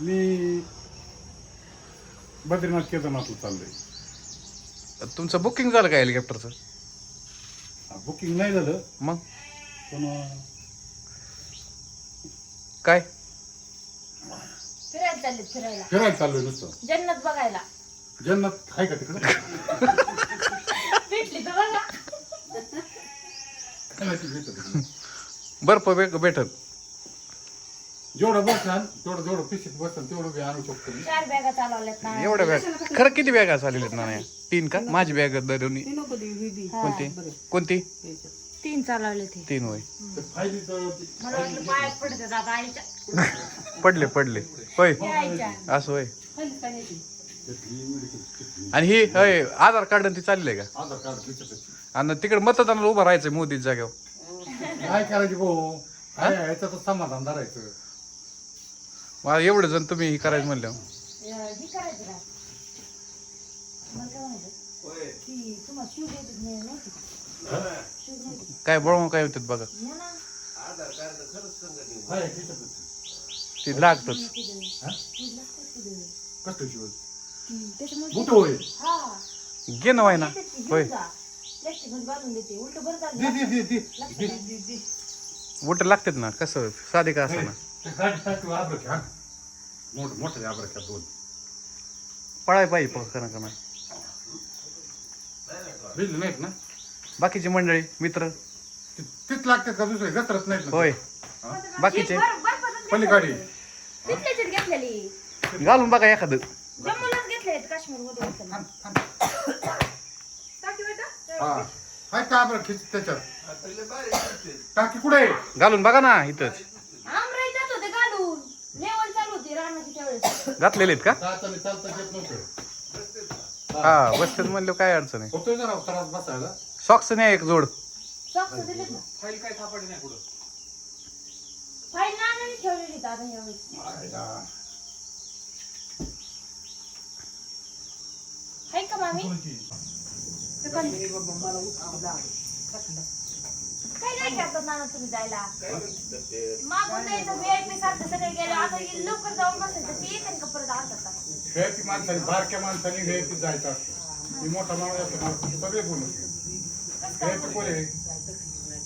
मी बद्रीनाथ केदारनाथला चाललोय. तुमचं बुकिंग झालं का हेलिकॉप्टरचं बुकिंग नाही झालं. मग? पण काय? फिरायला चालले फिरायला. फिरायला चाललोय नुसतं. जन्नत बघायला. जन्नत आहे का तिकडे? भेटली तर बघा. काय माहिती भेटत तिकडे. बर्फ भेट भेटत जेवढं बसाल तेवढं जेवढं पिशीत बसाल तेवढं बी आणू शकतो मी. चार बॅगा चालवल्यात ना. एवढ्या बॅग खरं किती बॅगा चाललेल्या आहेत ना तीन का? माझी बॅग ती नको ही दी. कोणती? कोणती. तीन चालवले ते. तीन होय. ते फायली तर ती- मला वाटलं पायात पडते दादा आईच्या पडले पडले. होय. आईच्या असं होय. काय नाही ती. आणि ही होय आधार कार्ड आणि ती चाललंय का? आधार कार्ड त्याच्यात आणि तिकडे मतदानाला उभं राहायचं मोदी जागेवर. काय करायची भाऊ? काय समाधान धरायचं. मला एवढं जण तुम्ही हे करायचं म्हणलं हे करायचं का? मला काय म्हणायचं? ती तुम्हाला शिव देत नाही नव्हती का? शिव नव्हती काय बळून काय होतात बघा. हो ना. हाय, त्याच्यातच. ते लागतच. हा? त्याच्यामुळे होय. हा. घे ना होय घेऊन जा. प्लास्टिकमध्ये बांधून देते. उलट बरं दे झालं दे दे दे. लागतं दे. ना. दी- दी. उलट लागतात ना कसं? साधे का असं ना? ते गाडी हा. मोठ मोठे आब्रक दोन? पळाय पाहिजे पळ करा का नाही? नाहीत ना? बाकीची मंडळी मित्र? ते- तेच लागतात का दुसरे? घसरत नाहीत ना होय. बाकीचे? बरं- बरं पलीकडे. घेतलेली. घालून बघा एखादं. जम्मूलाच घेतले काश्मीरमध्ये थांब, थांब. हा. हाय का आब्रक खिच त्याच्यात? टाकी कुठे आहे? घालून बघा ना इथंच आमराई जात होते घालून नेवल चालू होती रानाची त्यावेळेस घातलेले आहेत का चालता चालता येत नव्हतं. हा बसतात म्हणलं काय अडचण आहे? होतोय जरा त्रास बसायला. सॉक्स नाही एक जोड. सॉक्स दिलेत ना. फाईल काय सापडली नाही कुठं? फाईल नानाने ठेवलेली दादा यावेळेस आयला. आहे का मामी? ते मला. कसलं? काय नाही करतात नाना तुम्ही जायला? मागून जायचं व्हीआयपी सारखं सगळे गेले. आता हे लवकर जाऊन बसायचं. ते येते का परत अर्धा तास? खेळती माणसाने बारक्या माणसाने खेळती जायचं असतं. मी मोठा माणूस असतो सगळे खेळती कोण आहे?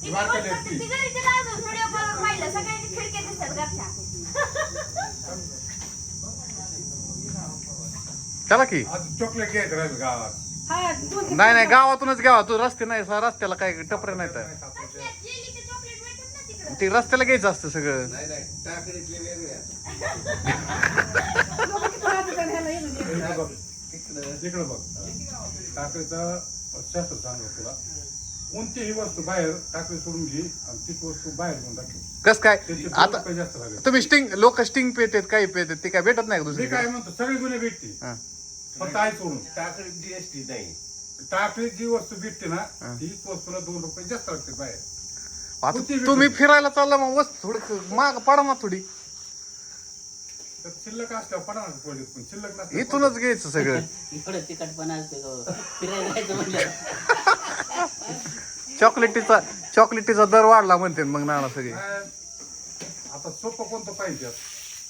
ती बारक्या बोलतात, लेकती. ती. घरी तिला अजून व्हिडिओ कॉलवर पाहिलं. सगळ्यांची खिडक्या दिसतात घरच्या. चला की. आज चॉकलेट घ्यायचं राहील गावात. नाही नाही गावातूनच घ्यावा तू रस्ते नाही सा- रस्त्याला काय टपरे नाही तर ते रस्त्याला घ्यायचं असतं सगळं. बघ टाकळीचं शास्त्र सांगतो तुला कोणतीही वस्तू बाहेर टाकळी सोडून घे आणि तीच वस्तू बाहेर घेऊन टाकली कस काय? त्याचे दोन आता रुपये जास्त लागले तुम्ही स्टिंग लोक स्टिंग पेतात काही पेतात ते काय भेटत नाही का मी दुसरी काय म्हणतो सगळे गुन्हे भेटते हा. फक्त आई सोडून? टाकळी जीएसटी नाही. टाकळीत जी वस्तू भेटते ना. तीच वस्तूला दोन रुपये जास्त लागते बाहेर. आता तुम्ही? फिरायला चालला मग वस्तू थोडी माग पडा ना थोडी. तर शिल्लक असल्यावर पडणार पडली पण शिल्लक नसल्यावर इथूनच घ्यायचं सगळं. एवढं तिखटपणा असते गं. फिरायला जायचं म्हणलं. चॉकलेटीचा चॉकलेटीचा दर वाढला म्हणते मग नाना सगळे. काय, आता सोपं कोणतं पाहिजे?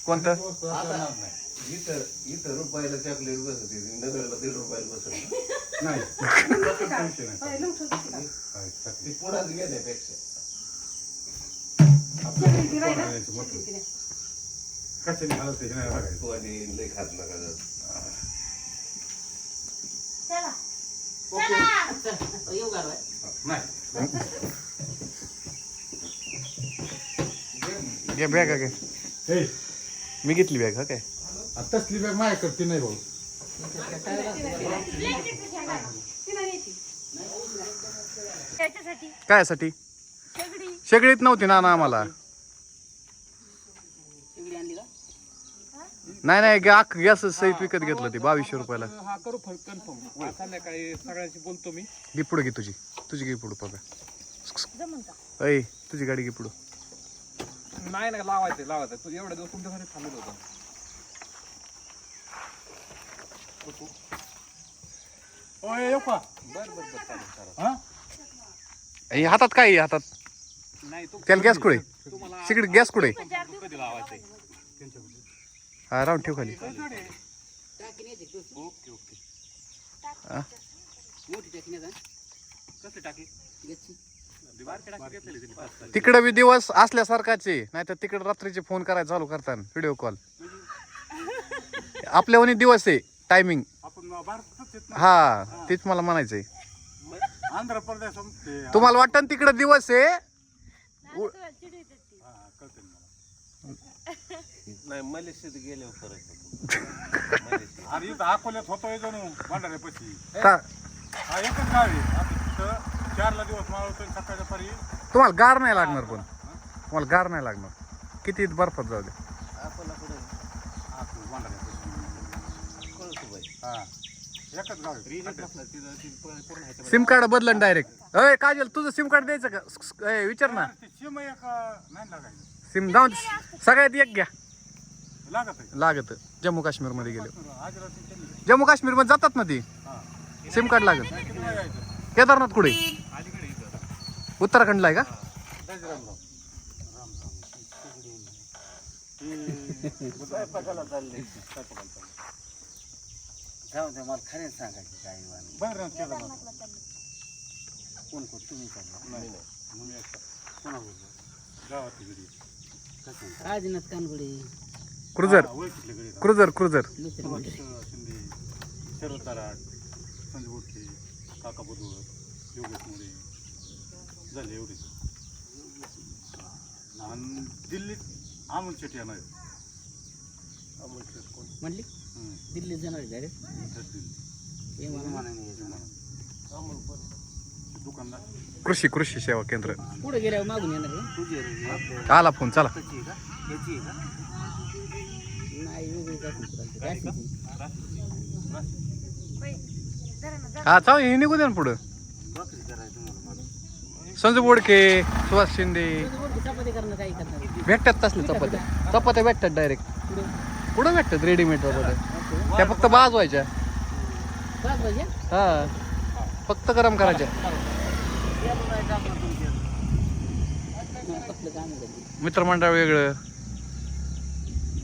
कोणतं? वस्तू नाही इथं इथं रुपयाला चॉकलेट बसते नगरला दीड रुपयाला बसत नाही. पैसे नाही लवकर उचला. काय, साठी. ती पुण्यात घेण्यापेक्षा. आपल्याला ती राहिलं. करायचं म्हटलं. कशाने घालत ते नाही बघायचं. तू आणि लय खात नका जात. चला. चला. चल, येऊ गारवाय नाही. घे बॅग घे. हे. मी घेतली बॅग हा काय? आता तसली बॅग माझ्या करते नाही भाऊ. त्याच्यासाठी कायसाठी शेगडीत नव्हती नाना आम्हाला. शेगडी आणली का? नाही नाही गा- गॅस सहित विकत घेतलं ते बावीसशे रुपयाला. हा करू कन्फर्म संध्याकाळी सगळ्यांशी बोलतो मी. घे पुढे घे तुझी. तुझी घे पुढे बघा. जमून का अय तुझी गाडी घे पुढं. नाही ना लावायचं लावायचं तू एवढ्या दिवस तुमच्यासाठी थांबलो होतो. ओय येऊ का बर बर बर चालेल चालेल. हा? हे हातात काय आहे हातात? नाही तू त्याला गॅस कुठे? तुम्हाला शेगडी गॅस कुठे? कधी हा राहून ठेव खाली. टाकी नाही येते ओके ओके. हा? मोठी टाकी नाही जात. कसली टाकी? गच्ची. बारकी टाकी घेतलेली तिने पाच सहा. तिकडे बी दिवस असल्यासारखाचे नाही तर तिकडे रात्रीचे फोन करायला चालू करताना व्हिडिओ कॉल आपल्यावनी दिवस आहे. टायमिंग आपण भारतातच येत ना? हा तेच मला म्हणायचंय. आंध्र प्रदेश ते तुम्हाला वाटतं ना तिकडे दिवस आहे. हा, मला. नाही मलेशियात गेल्यावर फरक होतो मलेशिया आणि इथं अकोल्यात होतोय जणू भंडाऱ्यापाशी. का? हा एकच गाव आहे. आता तिथं चारला दिवस मावळतोय सकाळच्या परी. तुम्हाला गार नाही लागणार पण. तुम्हाला गार नाही लागणार. किती बर्फात जाऊ दे आपल्याला कुठे हा, तो भंडाऱ्यापाशी कळतो बाई हा एकच गाव आहे सिम कार्ड बदलन डायरेक्ट अय काजल तुझं सिम कार्ड द्यायचं का? स- स- विचार ना. ते शिम एक अं, नाही लागायचं सिम जाऊन सगळ्यात एक घ्या. लागत. आहे लागत जम्मू काश्मीरमध्ये गेले. जम्मू काश्मीरमध्ये जातात ना ती. सिम कार्ड लागत. नाही, किती केदारनाथ कुठे? उत्तराखंडला आहे का? स्वयंपाकाला चालले स्वयंपाकाला जाऊ दे मला खरं सांगायचं काय वाणी. केलं चालली. कोण कोण? तुम्ही चालला नाही नाही. गावातली. कसं राजनाथ कानगुडे. क्रुझर. हा, ओळखीतली. Cruiser cruiser. मित्र सुभाष मंडळी. शिंदे शरद संजय बोटके काका बुधवर योगेश मोरे झाले एवढे. आणि दिल्लीत अमोल शेट्टी कोण? म्हणली? जाणार डायरेक्ट दिल्ली. हे पण दुकानदार. कृषी कृषी सेवा केंद्र. पुढे गेल्यावर मागून येणार आहे. आला फोन चला. आहे आहे. हा चाल हे निघू दे ना पुढं. संजू बोडके सुभाष शिंदे. भेटतात तसले चपात्या. चपात्या भेटतात डायरेक्ट पुढे पुढं भेटतात रेडीमेड चपात्या त्या फक्त बाजवायच्या पाच वाजे हा. फक्त गरम करायच्या. मित्रमंडळ वेगळं.